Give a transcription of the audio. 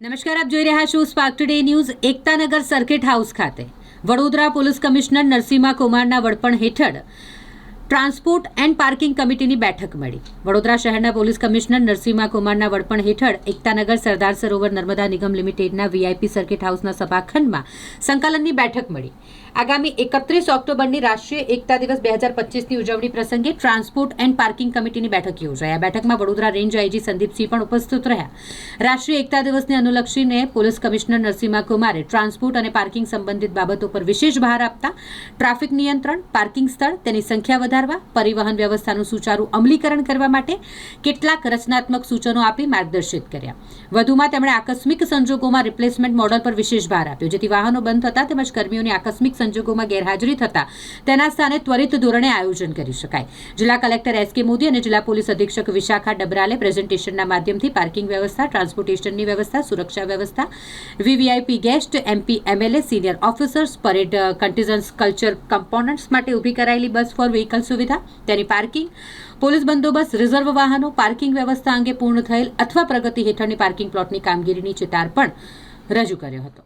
નમસ્કાર, આપ જોઈ રહ્યા છો Spark Today News Ektanagar circuit house ખાતે. વડોદરા પોલીસ કમિશનર નરસિંહા કુમારના વડપણ હેઠળ ટ્રાન્સપોર્ટ એન્ડ પાર્કિંગ કમિટીની બેઠક મળી. વડોદરા શહેરના પોલીસ કમિશનર નરસિંહા કુમારના વડપણ હેઠળ એકતાનગર સરદાર સરોવર નર્મદા નિગમ લિમિટેડના વીઆઈપી સર્કિટ હાઉસના સભાખંડમાં સંકલનની બેઠક મળી. આગામી એકત્રીસ ઓક્ટોબરની રાષ્ટ્રીય એકતા દિવસ બે હજાર પચીસની ઉજવણી પ્રસંગે ટ્રાન્સપોર્ટ એન્ડ પાર્કિંગ કમિટીની બેઠક યોજાઈ. આ બેઠકમાં વડોદરા રેન્જ આઈજી સંદીપસિંહ પણ ઉપસ્થિત રહ્યા. રાષ્ટ્રીય એકતા દિવસને અનુલક્ષીને પોલીસ કમિશનર નરસિંહા કુમારે ટ્રાન્સપોર્ટ અને પાર્કિંગ સંબંધિત બાબતો પર વિશેષ ભાર આપતા, ટ્રાફિક નિયંત્રણ, પાર્કિંગ સ્થળ, તેની સંખ્યા વધારવા પરિવહન વ્યવસ્થાનું સુચારુ અમલીકરણ કરવા માટે કેટલાક રચનાત્મક સૂચનો આપી માર્ગદર્શિત કર્યા. વધુમાં તેમણે આકસ્મિક સંજોગોમાં રિપ્લેસમેન્ટ મોડલ પર વિશેષ ભાર આપ્યો, જેથી વાહનો બંધ થતા તેમજ કર્મીઓની આકસ્મિક સંજોગોમાં ગેરહાજરી થતા તેના સ્થાને ત્વરિત ધોરણે આયોજન કરી શકાય. જિલ્લા કલેક્ટર એસ કે મોદી અને જિલ્લા પોલીસ અધિક્ષક વિશાખા ડબરાલે પ્રેઝન્ટેશનના માધ્યમથી પાર્કિંગ વ્યવસ્થા, ટ્રાન્સપોર્ટેશનની વ્યવસ્થા, સુરક્ષા વ્યવસ્થા, VVIP guest, MP, MLA, senior officers, parade contingents culture components માટે ઊભી કરાયેલી બસ ફોર વ્હીકલ સુવિધા, તેની પાર્કિંગ, પોલીસ બંદોબસ્ત, રિઝર્વ વાહનો, પાર્કિંગ વ્યવસ્થા અંગે પૂર્ણ થયેલ અથવા પ્રગતિ હેઠળની પાર્કિંગ પ્લોટની કામગીરીની ચિતાર પણ રજૂ કર્યો હતો.